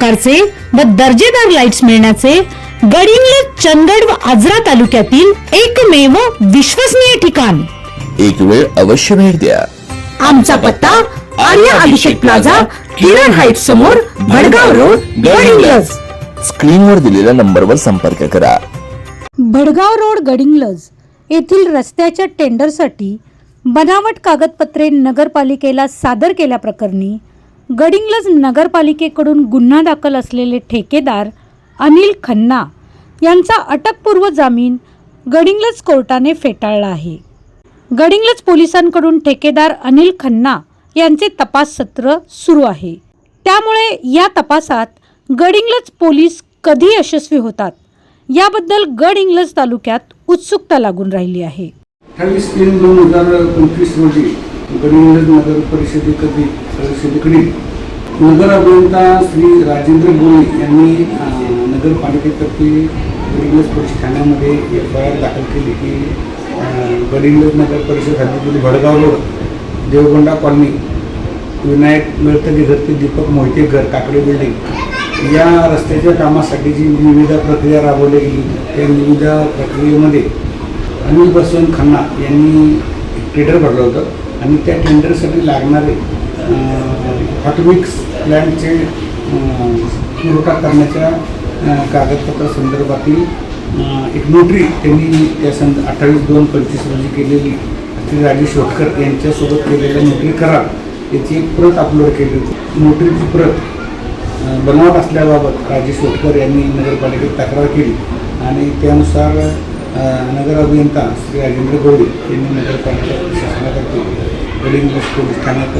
प्रकारचे व दर्जेदार लाईट्स मिळण्याचे गडिंग्लज चंदगड व आजरा तालुक्यातील एकमेव विश्वसनीय ठिकाण. एक वेळ अवश्य भेट द्या. आमचा पत्ता आर्या अभिषेक प्लाझा किरण हाईट समोर भडगाव रोड गडिंग्लज. स्क्रीनवर दिलेल्या नंबरवर संपर्क करा. भडगाव रोड गडिंग्लज येथील रस्त्याच्या टेंडरसाठी बनावट कागदपत्रे नगरपालिकेला सादर केल्याप्रकरणी गडिंग्लज नगरपालिकेकडून गुन्हा दाखल असलेले ठेकेदार अनिल खन्ना यांचा अटकपूर्व जामीन गडिंग्लज कोर्टाने फेटाळला आहे. गडिंग्लज पोलिसांकडून ठेकेदार अनिल खन्ना यांचे तपास सत्र सुरू आहे. त्यामुळे या तपासात गडिंग्लज पोलीस कधी यशस्वी होतात याबद्दल गड इंग्लज तालुक्यात उत्सुकता लागून राहिली आहे. अठ्ठावीस तीन दोन हजार पंचवीस रोजी गडिंग्लज नगर परिषदेकडे परिषदेकडील नगर अभियंता श्री राजेंद्र गोळे यांनी नगरपालिकेतर्फे गडिंग्लज पोलीस ठाण्यामध्ये एफ आय आर दाखल केली की अं, नगर परिषद हद्दीतील भडगाव रोड देवगोंडा कॉलनी विनायक मिळतगे घर ते दीपक मोहिते घर काकडे बिल्डिंग या रस्त्याच्या कामासाठी जी निविदा प्रक्रिया राबवली गेली त्या निविदा प्रक्रियेमध्ये अनिल बसवंत खन्ना यांनी एक भरलं होतं. आणि त्या टेंडरसाठी लागणारे हॉटमिक्स प्लॅनचे पुरवठा करण्याच्या कागदपत्र कागदपत्रा संदर्भातील एक नोटरी त्यांनी त्या संद अठ्ठावीस दोन पंचवीस रोजी केलेली श्री राजेश शोटकर यांच्यासोबत केलेल्या नोटरी करार याची एक प्रत अपलोड केली होती. नोटरीची प्रत बनावट असल्याबाबत राजेश वटकर यांनी नगरपालिकेत तक्रार केली. आणि त्यानुसार नगर अभियंता श्री राजेंद्र गोडे यांनी नगरपालिका प्रशासनातर्फे गडिंग पोलीस ठाण्यात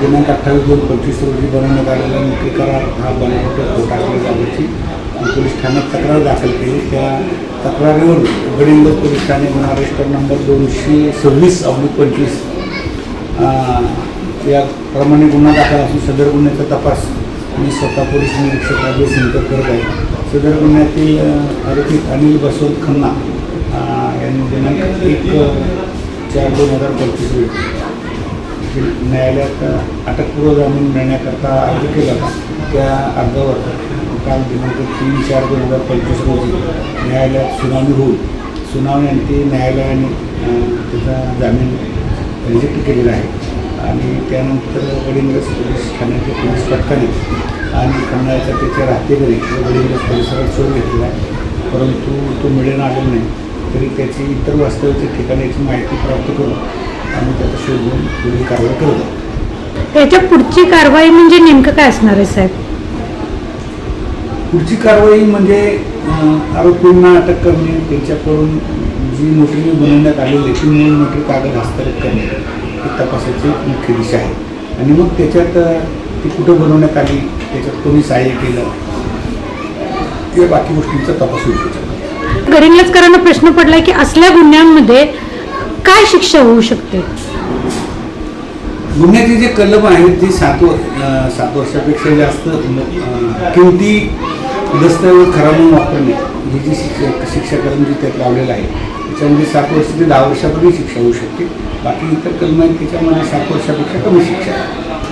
दिनांक अठ्ठावीस दोन पंचवीस रोजी बनवण्यात आलेला नोकरी करार हा बनावट खोटा असल्याबाबतची पोलीस ठाण्यात तक्रार दाखल केली त्या तक्रारीवर गडिंग पोलीस ठाणे गुन्हा रजिस्टर नंबर दोनशे सव्वीस अब्लिक पंचवीस याप्रमाणे गुन्हा दाखल असून सदर गुन्ह्याचा तपास मी स्वतः पोलीस निरीक्षक राजेश शंकर करत आहे सदर गुन्ह्यातील आरोपी अनिल बसवंत खन्ना यांनी दिनांक एक चार दोन हजार पंचवीस रोजी न्यायालयात अटकपूर्व जामीन मिळण्याकरता अर्ज केला होता. त्या अर्जावर काल दिनांक तीन चार दोन हजार पंचवीस रोजी न्यायालयात सुनावणी होऊन सुनावणीअंती न्यायालयाने त्याचा जामीन रिजेक्ट केलेला आहे. आणि त्यानंतर गडिंग्लज पोलीस ठाण्याचे पोलीस पथकाने आणि खंडाळ्याच्या त्याच्या राहते घरी. गडिंग्लज परिसरात शोध घेतलेला आहे परंतु तो मिळून आलेला नाही. तरी त्याची इतर वास्तव्याच्या ठिकाणाची माहिती प्राप्त करून आम्ही त्याचा शोध घेऊन पुढील कारवाई करत आहोत. त्याच्या पुढची कारवाई म्हणजे नेमकं काय असणार आहे साहेब? पुढची कारवाई म्हणजे आरोपींना अटक करणे त्यांच्याकडून जी नोटरी बनवण्यात आलेली ती मूळ नोटरी कागद हस्तांतरित करणे ही तपासाची मुख्य दिशा आहे. आणि मग त्याच्यात ती कुठं बनवण्यात आली त्याच्यात कोणी सहाय्य केलं? या बाकी गोष्टींचा तपास होईल त्याच्यात गडिंग्लजकरांना प्रश्न पडलाय की असल्या गुन्ह्यांमध्ये काय शिक्षा होऊ शकते? गुन्ह्याचे जे कलम आहेत ते सात सात वर्षापेक्षा जास्त किमती दस्तऐवज खरा म्हणून वापरणे ही जी शिक्षा शिक्षा कलम जी त्यात लावलेलं आहे त्याच्यामध्ये सात वर्ष ते दहा वर्षापर्यंत शिक्षा होऊ शकते. बाकी इतर कलम आहेत त्याच्यामध्ये सात वर्षापेक्षा कमी शिक्षा आहे.